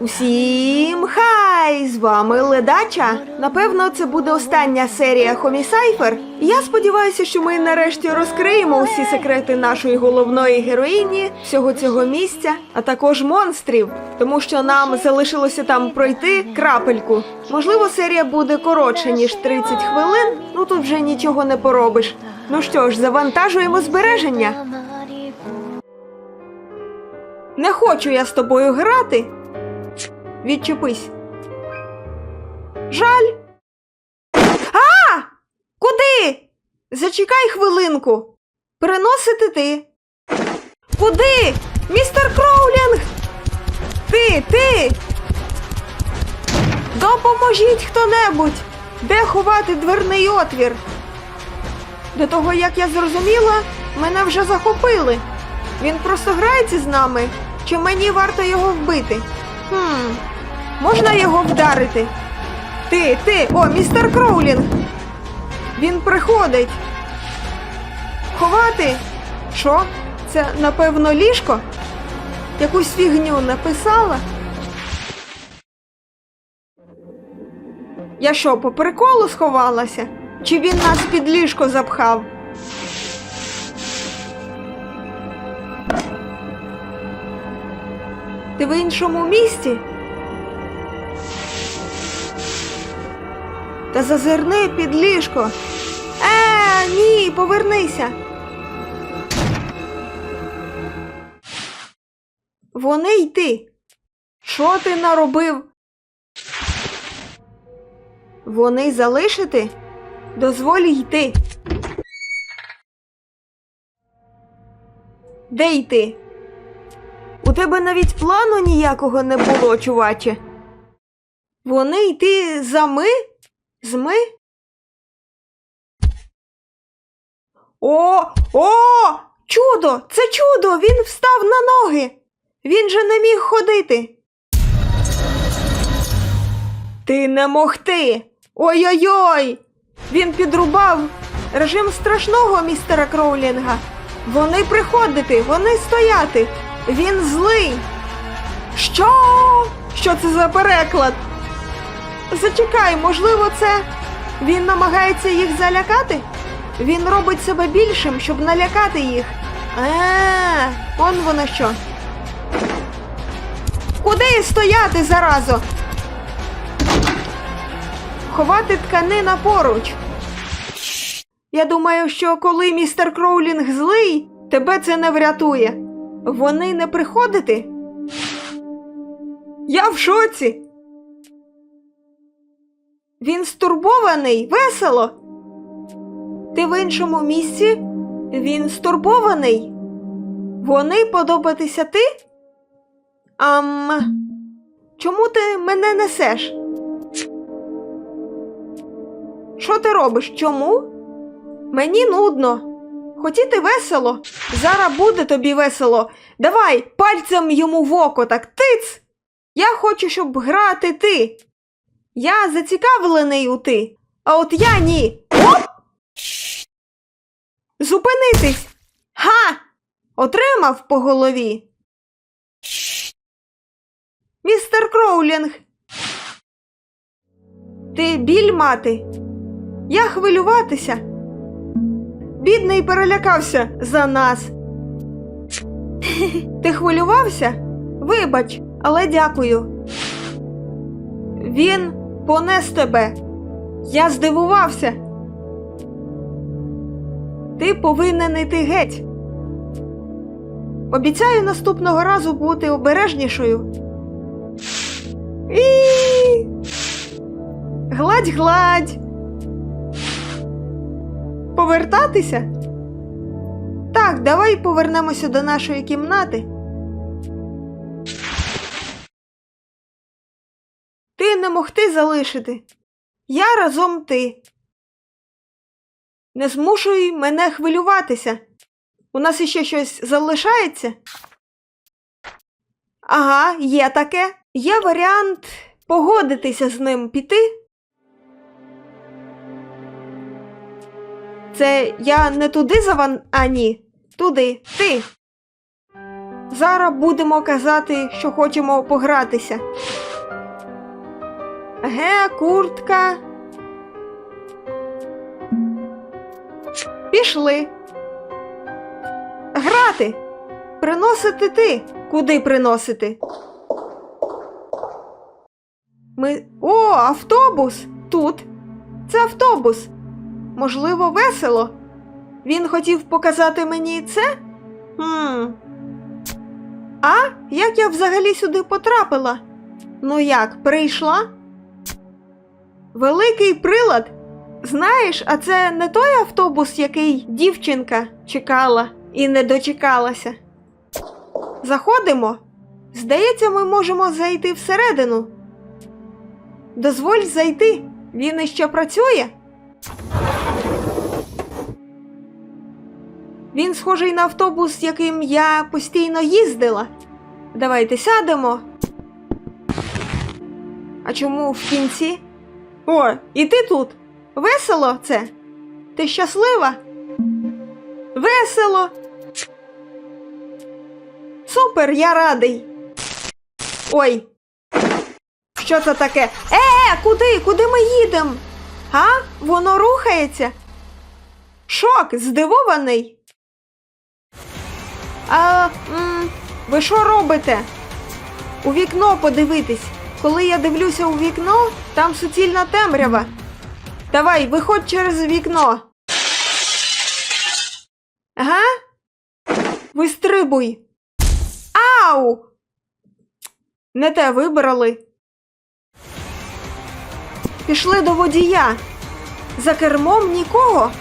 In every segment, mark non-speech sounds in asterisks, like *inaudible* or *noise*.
Усім хай! З вами Ледача. Напевно, це буде остання серія Хомісайфер. Я сподіваюся, що ми нарешті розкриємо усі секрети нашої головної героїні, всього цього місця, а також монстрів, тому що нам залишилося там пройти крапельку. Можливо, серія буде коротша ніж 30 хвилин. Ну тут вже нічого не поробиш. Ну що ж, завантажуємо збереження. Не хочу я з тобою грати. Відчепись. Жаль. А! Куди? Зачекай хвилинку. Переносити ти. Куди? Містер Кроулінг! Ти, ти! Допоможіть хто-небудь! Де ховати дверний отвір? До того, як я зрозуміла, мене вже захопили. Він просто грається з нами, чи мені варто його вбити? Хм, можна його вдарити? Ти, ти, о, містер Кроулінг! Він приходить. Ховати? Що? Це, напевно, ліжко? Якусь фігню написала? Я що, по приколу сховалася? Чи він нас під ліжко запхав? Ти в іншому місті? Та зазирни під ліжко. Е, ні, повернися. Вони й ти. Що ти наробив? Вони залишити? Дозволь йти. Де йти? У тебе навіть плану ніякого не було, чуваче. Вони йти за ми? З ми? О, о! Чудо! Це чудо! Він встав на ноги. Він же не міг ходити. Ти не могти. Ой-ой-ой! Він підрубав режим страшного містера Кроулінга. Вони приходити, вони стояти. Він злий. Що? Що це за переклад? Зачекай, можливо, це він намагається їх залякати? Він робить себе більшим, щоб налякати їх. А, он воно що. Куди стояти заразо? Ховати тканина поруч. Я думаю, що коли містер Кроулінг злий, тебе це не врятує. Вони не приходити? Я в шоці. Він стурбований, весело. Ти в іншому місці? Він стурбований. Вони подобатися ти? Ам. Чому ти мене несеш? Що ти робиш? Чому? Мені нудно. Хотіти весело? Зараз буде тобі весело. Давай пальцем йому в око так тиц. Я хочу, щоб грати ти. Я зацікавлений у ти, а от я ні. Оп! Зупинитись. Га! Отримав по голові. Містер Кроулінг. Ти біль мати. Я хвилюватися. Бідний перелякався за нас. Ти хвилювався? Вибач, але дякую. Він понес тебе. Я здивувався. Ти повинен йти геть. Обіцяю наступного разу бути обережнішою. І... Гладь, гладь. Повертатися? Так, давай повернемося до нашої кімнати. Не могти залишити. Я разом ти. Не змушуй мене хвилюватися. У нас іще щось залишається? Ага, є таке. Є варіант погодитися з ним піти. Це я не туди заван. А ні, туди, ти. Зараз будемо казати, що хочемо погратися. Ге, куртка. Пішли. Грати. Приносити ти. Куди приносити? Ми. О, автобус! Тут. Це автобус. Можливо, весело. Він хотів показати мені це? Хм. А як я взагалі сюди потрапила? Ну як, прийшла? Великий прилад. Знаєш, а це не той автобус, який дівчинка чекала і не дочекалася. Заходимо. Здається, ми можемо зайти всередину. Дозволь зайти. Він іще працює. Він схожий на автобус, яким я постійно їздила. Давайте сядемо. А чому в кінці? О, і ти тут. Весело це? Ти щаслива? Весело. Супер, я радий. Ой. Що це таке? Е, е, куди? Куди ми їдемо? А? Воно рухається? Шок, здивований. А, м, ви що робите? У вікно подивитись. Коли я дивлюся у вікно, там суцільна темрява. Давай, виходь через вікно. Ага? Вистрибуй. Ау! Не те вибрали. Пішли до водія. За кермом нікого.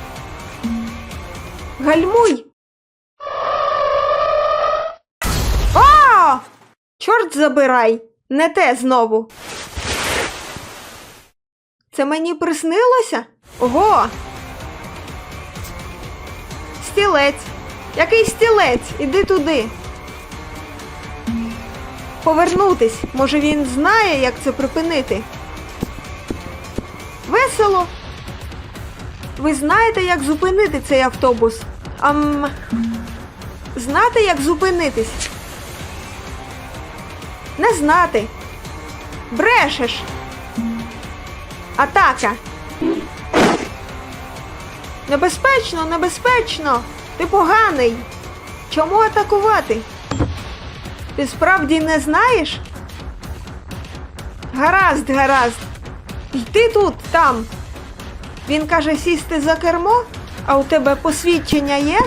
Гальмуй. О! Чорт забирай. Не те знову. Це мені приснилося? Ого. Стілець. Який стілець? Іди туди. Повернутись. Може він знає, як це припинити. Весело. Ви знаєте, як зупинити цей автобус? Ам... Знати, як зупинитись? Не знати. Брешеш. Атака. Небезпечно, небезпечно. Ти поганий. Чому атакувати? Ти справді не знаєш? Гаразд, гаразд. Йди тут, там. Він каже сісти за кермо, а у тебе посвідчення є?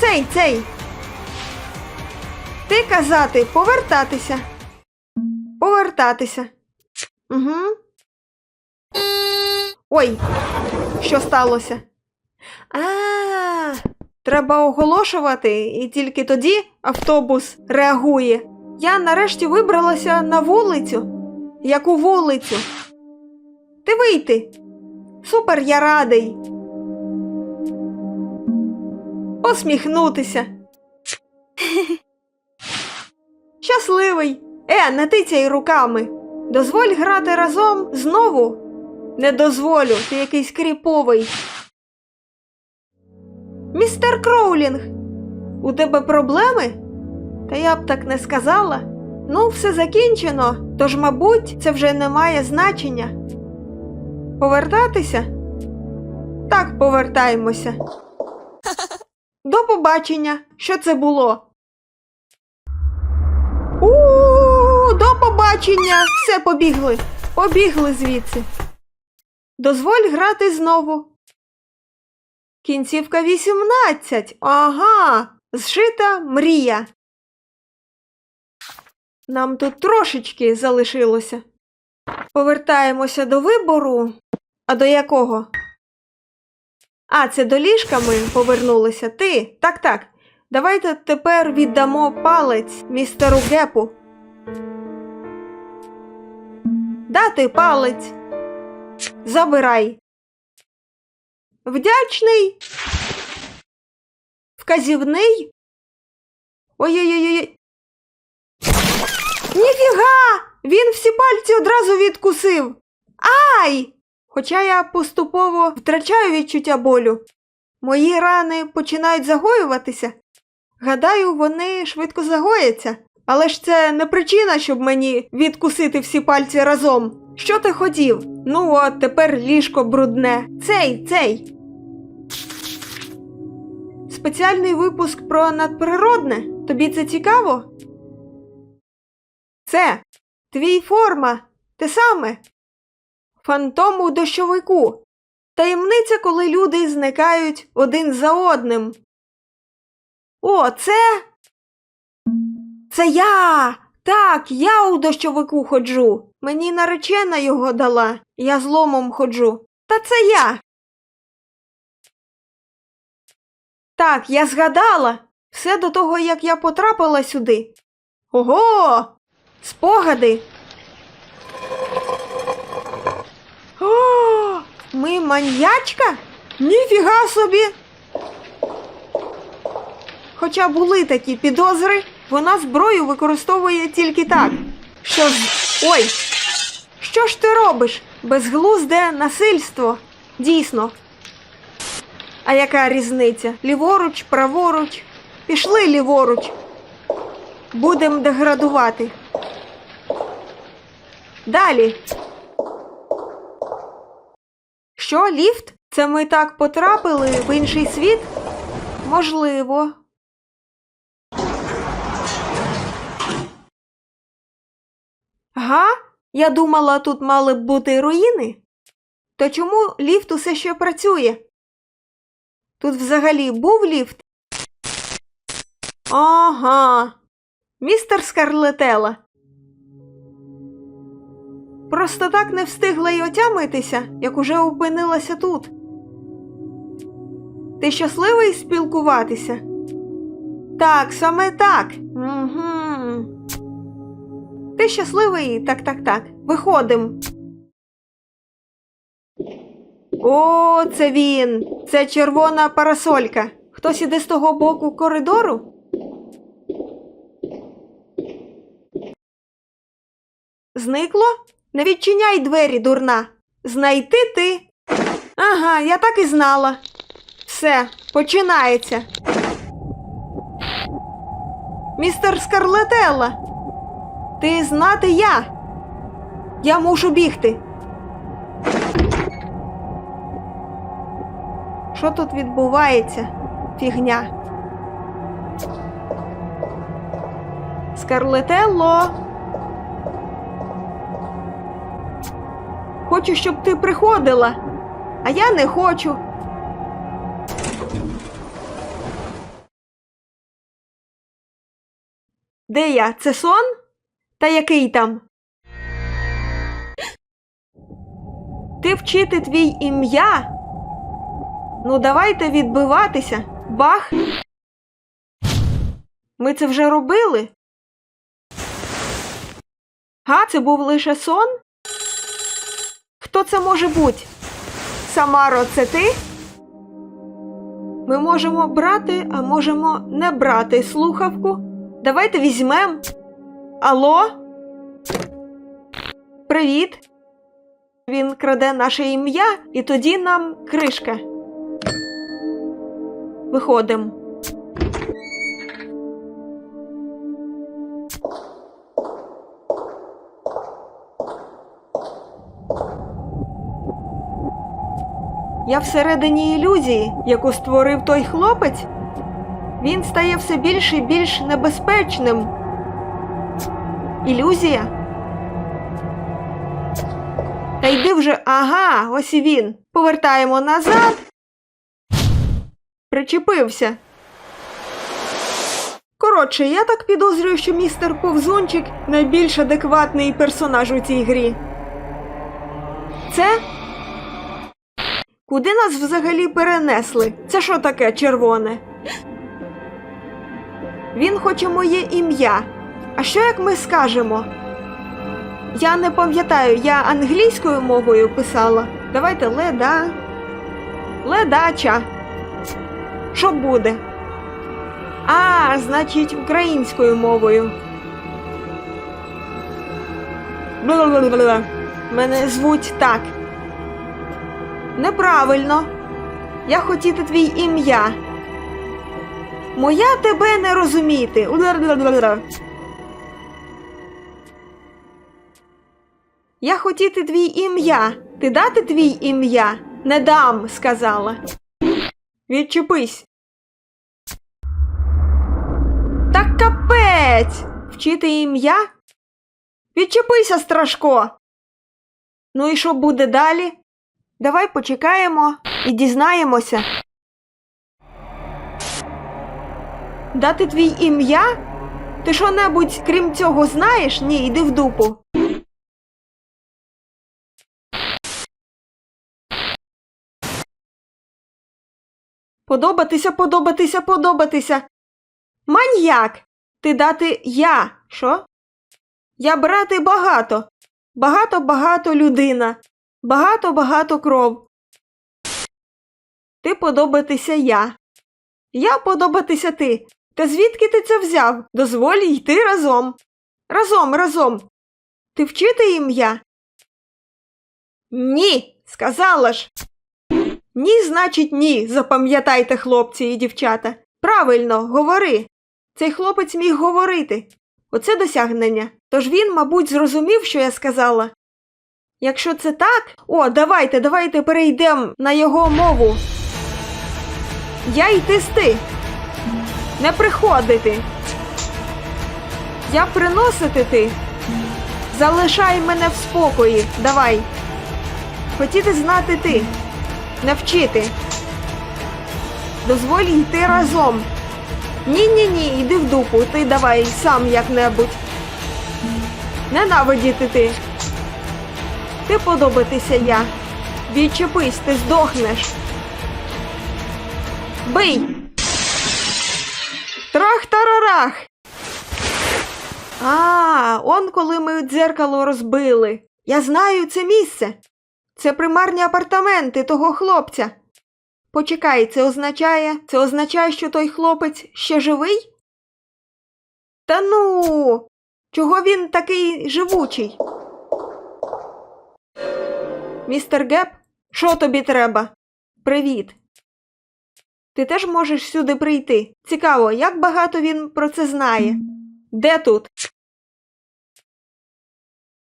Цей, цей. Ти казати повертатися. Повертатися. Угу. Ой, що сталося? А, треба оголошувати, і тільки тоді автобус реагує. Я нарешті вибралася на вулицю. Яку вулицю? Ти вийти. Супер, я радий. Посміхнутися. *laughs* Щасливий. Е, не тицяй руками. Дозволь грати разом знову. Не дозволю, ти якийсь кріповий. Містер Кроулінг, у тебе проблеми? Та я б так не сказала. Ну, все закінчено, тож, мабуть, це вже не має значення. Повертатися? Так, повертаємося. *laughs* До побачення. Що це було? Побачення! Все побігли. Побігли звідси. Дозволь грати знову. Кінцівка 18. Ага. Зшита мрія. Нам тут трошечки залишилося. Повертаємося до вибору. А до якого? А, це до ліжка ми повернулися. Ти? Так, так. Давайте тепер віддамо палець містеру Гепу. Дати палець. Забирай. Вдячний. Вказівний. Ой-ой-ой. Ніфіга! Він всі пальці одразу відкусив. Ай! Хоча я поступово втрачаю відчуття болю. Мої рани починають загоюватися. Гадаю, вони швидко загояться. Але ж це не причина, щоб мені відкусити всі пальці разом. Що ти хотів? Ну от тепер ліжко брудне. Цей, цей. Спеціальний випуск про надприродне. Тобі це цікаво? Це твій форма. Те саме. Фантом у дощовику. Таємниця, коли люди зникають один за одним. О, це. Це я. Так, я у дощовику ходжу. Мені наречена його дала. Я зломом ходжу. Та це я. Так, я згадала. Все до того, як я потрапила сюди. Ого! Спогади. О, ми маньячка? Ніфіга собі. Хоча були такі підозри, вона зброю використовує тільки так. Що ж. Ой! Що ж ти робиш? Безглузде насильство. Дійсно. А яка різниця? Ліворуч, праворуч. Пішли ліворуч. Будем деградувати. Далі. Що, ліфт? Це ми так потрапили в інший світ? Можливо. Га? Я думала, тут мали б бути руїни. То чому ліфт усе ще працює? Тут взагалі був ліфт? Ага. Містер Скарлетела. Просто так не встигла й отямитися, як уже опинилася тут. Ти щасливий спілкуватися? Так, саме так. Угу. Ти щасливий? Так, так, так. Виходим. О, це він. Це червона парасолька. Хтось іде з того боку коридору? Зникло? Не відчиняй двері, дурна. Знайти ти. Ага, я так і знала. Все, починається. Містер Скарлетелла. Ти знати я. Я мушу бігти. Що тут відбувається? Фігня. Скарлетелло. Хочу, щоб ти приходила, а я не хочу. Де я? Це сон? Та який там? Ти вчити твій ім'я? Ну, давайте відбиватися. Бах. Ми це вже робили? Га, це був лише сон? Хто це може бути? Самаро, це ти? Ми можемо брати, а можемо не брати слухавку. Давайте візьмем. Алло? Привіт. Він краде наше ім'я, і тоді нам кришка. Виходимо. Я всередині ілюзії, яку створив той хлопець. Він стає все більш і більш небезпечним. Ілюзія? Та йди вже, ага, ось і він. Повертаємо назад. Причепився. Коротше, я так підозрюю, що містер Повзунчик найбільш адекватний персонаж у цій грі. Це Куди нас взагалі перенесли? Це що таке червоне? Він хоче моє ім'я. А що як ми скажемо? Я не пам'ятаю, я англійською мовою писала. Давайте леда. Ледача. Що буде? А, значить, українською мовою. Бла-бла-бла-бла. Мене звуть так. Неправильно. Я хотіти твій ім'я. Моя тебе не розуміти. Удар-дар-дар-дар. Я хотіти твій ім'я. Ти дати твій ім'я? Не дам, сказала. Відчепись. Так капець. Вчити ім'я? Відчепися, Страшко. Ну і що буде далі? Давай почекаємо і дізнаємося. Дати твій ім'я? Ти що небудь крім цього знаєш? Ні, йди в дупу. Подобатися, подобатися, подобатися. Маньяк. Ти дати я. Що? Я брати багато. Багато багато людина. Багато багато кров. Ти подобатися я. Я подобатися ти. Та звідки ти це взяв? Дозволь йти разом. Разом, разом. Ти вчити ім'я? Ні, сказала ж. Ні, значить, ні. Запам'ятайте, хлопці і дівчата. Правильно, говори. Цей хлопець міг говорити. Оце досягнення. Тож він, мабуть, зрозумів, що я сказала. Якщо це так, о, давайте, давайте перейдемо на його мову. Я йти сти. Не приходити. Я приносити ти. Залишай мене в спокої. Давай. Хотіти знати ти. Навчити. Дозволь йти разом. Ні-ні ні, йди в дупу, ти давай сам як-небудь. Ненавидіти ти. Ти подобатися я. Відчепись, ти здохнеш. Бий! Трах-тарарах! А, он коли ми дзеркало розбили. Я знаю це місце. Це примарні апартаменти того хлопця. Почекай, це означає, це означає, що той хлопець ще живий? Та ну, чого він такий живучий? Містер Геп, що тобі треба? Привіт. Ти теж можеш сюди прийти. Цікаво, як багато він про це знає. Де тут?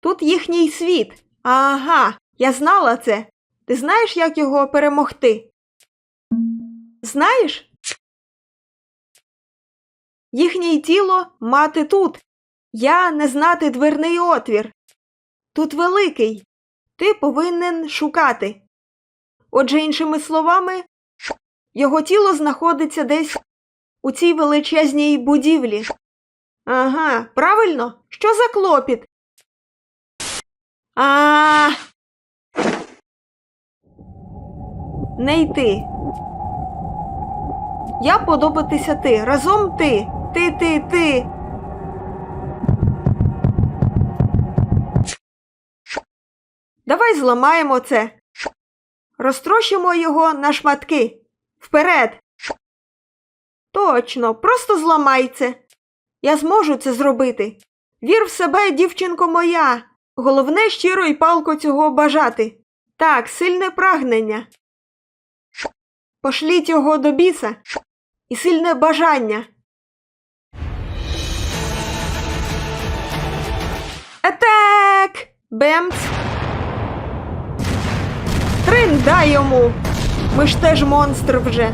Тут їхній світ. Ага, я знала це. Ти знаєш, як його перемогти? Знаєш? Їхнє тіло мати тут. Я не знати дверний отвір. Тут великий. Ти повинен шукати. Отже, іншими словами, його тіло знаходиться десь у цій величезній будівлі. Ага, правильно? Що за клопіт? А. Не йти. Я подобатися ти. Разом ти. Ти, ти, ти. Давай зламаємо це. Розтрощимо його на шматки. Вперед. Точно, просто зламай це. Я зможу це зробити. Вір в себе, дівчинко моя. Головне щиро і палко цього бажати. Так, сильне прагнення. Пошліть його до біса і сильне бажання. Етек! Бемц! Трин дай йому! Ми ж теж монстр вже.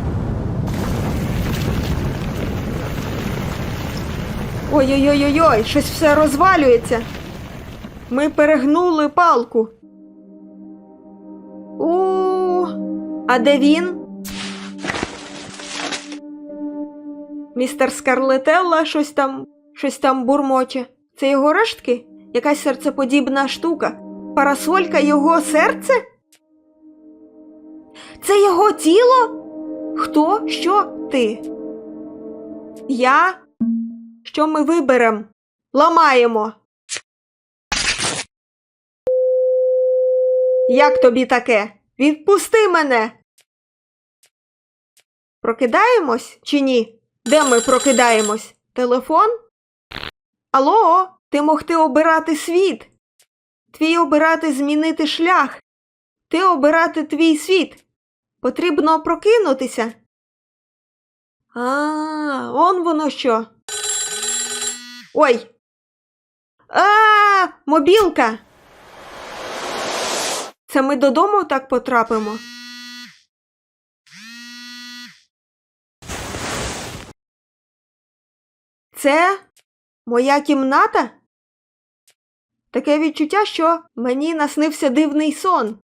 Ой-ой-ой-ой, щось все розвалюється. Ми перегнули палку. У, -у, -у. а де він? Містер Скарлетелла щось там, щось там бурмоче. Це його рештки? Якась серцеподібна штука. Парасолька його серце? Це його тіло? Хто? Що ти? Я? Що ми виберем? Ламаємо. Як тобі таке? Відпусти мене. Прокидаємось чи ні? Де ми прокидаємось? Телефон? Алло, ти могти обирати світ. Твій обирати змінити шлях. Ти обирати твій світ. Потрібно прокинутися. А, он воно що. Ой. А, мобілка. Це ми додому так потрапимо. Це моя кімната? Таке відчуття, що мені наснився дивний сон.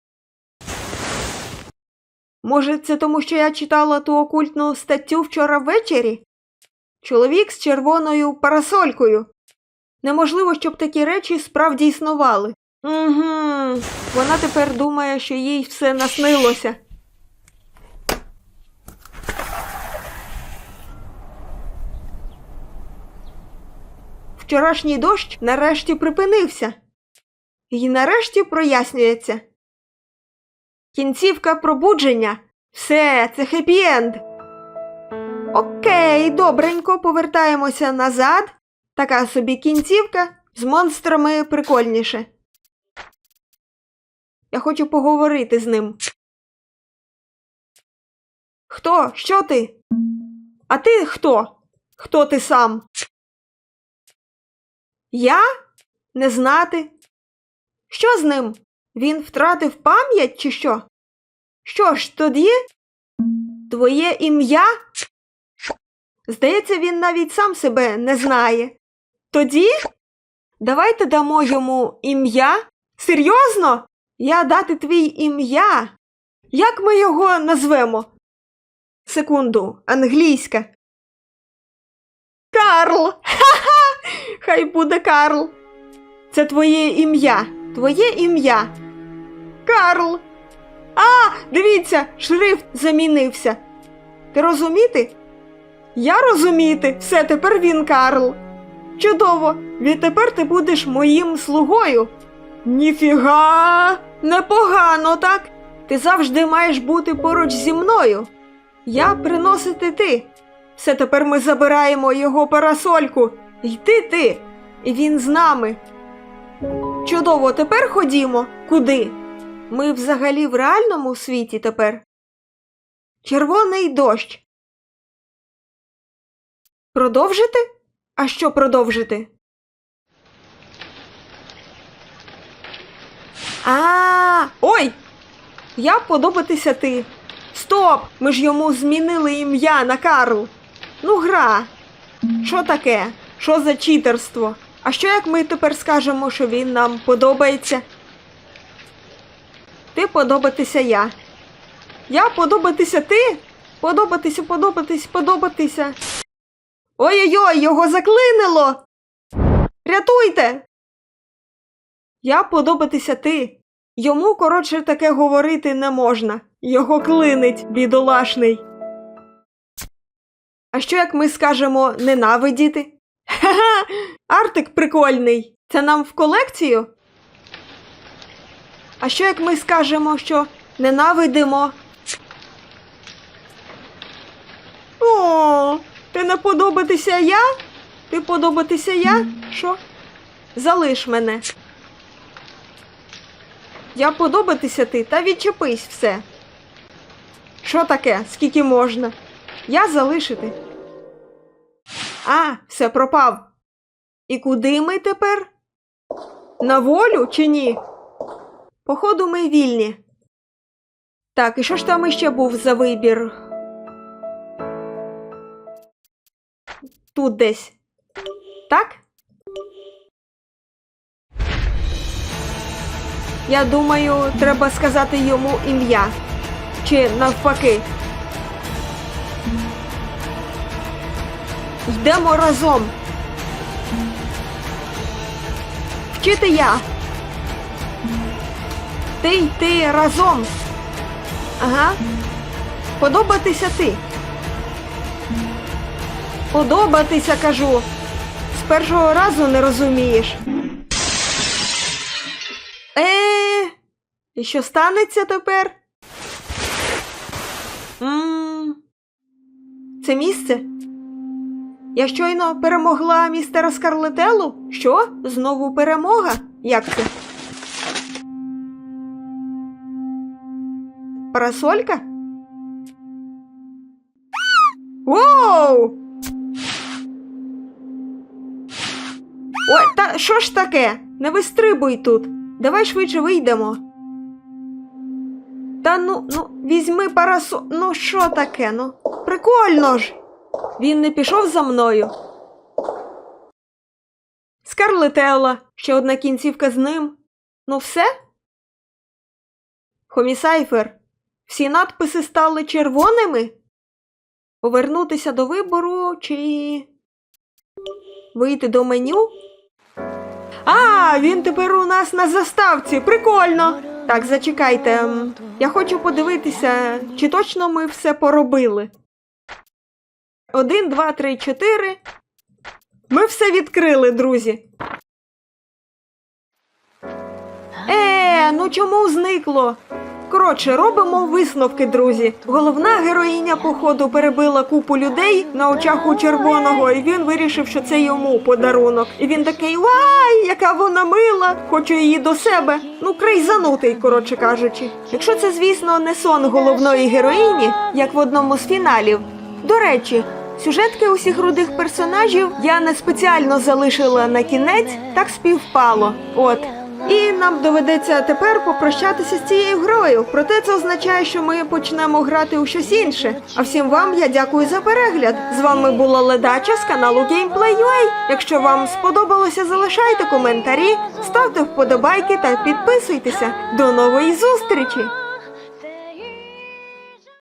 Може, це тому, що я читала ту окультну статтю вчора ввечері? Чоловік з червоною парасолькою. Неможливо, щоб такі речі справді існували. Угу. Вона тепер думає, що їй все наснилося. Вчорашній дощ нарешті припинився. І нарешті прояснюється. Кінцівка пробудження. Все, це хеппі-енд. Окей, добренько, повертаємося назад. Така собі кінцівка з монстрами прикольніше. Я хочу поговорити з ним. Хто? Що ти? А ти хто? Хто ти сам? Я? Не знати. Що з ним? Він втратив пам'ять чи що? Що ж тоді? Твоє ім'я? Здається, він навіть сам себе не знає. Тоді давайте дамо йому ім'я. Серйозно? Я дати твій ім'я. Як ми його назвемо? Секунду, англійська. Карл. Ха-ха! Хай буде Карл. Це твоє ім'я. Твоє ім'я. Карл. А, дивіться, шрифт замінився. Ти розуміти? Я розуміти. Все, тепер він Карл. Чудово, відтепер ти будеш моїм слугою. Ніфіга, непогано, так? Ти завжди маєш бути поруч зі мною. Я приносити ти. Все тепер ми забираємо його парасольку. Йди ти. І він з нами. Чудово, тепер ходімо. Куди? Ми взагалі в реальному світі тепер. Червоний дощ. Продовжити? А що продовжити? А, ой! Я подобатися ти. Стоп! Ми ж йому змінили ім'я на Карл. Ну, гра. Що таке? Що за читерство? А що як ми тепер скажемо, що він нам подобається? Ти подобатися я. Я подобатися ти? Подобатися, подобатись, подобатися. Ой-ой-ой, його заклинило. Рятуйте. Я подобатися ти. Йому, коротше, таке говорити не можна. Його клинить, бідолашний. А що як ми скажемо ненавидіти? Ха-ха! *laughs* Артик прикольний. Це нам в колекцію? А що як ми скажемо, що ненавидимо? О, ти не подобатися я? Ти подобатися я? Що? Залиш мене. Я подобатися ти та відчепись все. Що таке? Скільки можна? Я залишити. А, все пропав. І куди ми тепер? На волю чи ні? Походу, ми вільні. Так, і що ж там іще був за вибір? Тут десь. Так? Я думаю, треба сказати йому ім'я. Чи навпаки. Йдемо разом. Вчити я. Ти йти разом. Ага. Подобатися ти. Подобатися, кажу. З першого разу не розумієш. Е, і що станеться тепер? м Це місце? Я щойно перемогла містера Скарлетелу? Що? Знову перемога? Як це? Парасолька? Воу! Ой, та що ж таке? Не вистрибуй тут. Давай швидше вийдемо. Та ну, ну, візьми парасо. Ну, що таке? Ну, прикольно ж. Він не пішов за мною. Скарлетелла, ще одна кінцівка з ним. Ну, все? Хомісайфер, всі надписи стали червоними? Повернутися до вибору чи. Вийти до меню? А, він тепер у нас на заставці. Прикольно. Так, зачекайте. Я хочу подивитися, чи точно ми все поробили. Один, два, три, чотири. Ми все відкрили, друзі. Е, ну чому зникло? Коротше, робимо висновки, друзі. Головна героїня походу перебила купу людей на очах у червоного, і він вирішив, що це йому подарунок. І він такий вай, яка вона мила, хочу її до себе. Ну, крейзанутий, коротше кажучи. Якщо це, звісно, не сон головної героїні, як в одному з фіналів. До речі, сюжетки усіх рудих персонажів я не спеціально залишила на кінець, так співпало. От. І нам доведеться тепер попрощатися з цією грою. Проте це означає, що ми почнемо грати у щось інше. А всім вам я дякую за перегляд. З вами була ледача з каналу Gameplay.ua. Якщо вам сподобалося, залишайте коментарі, ставте вподобайки та підписуйтеся. До нової зустрічі!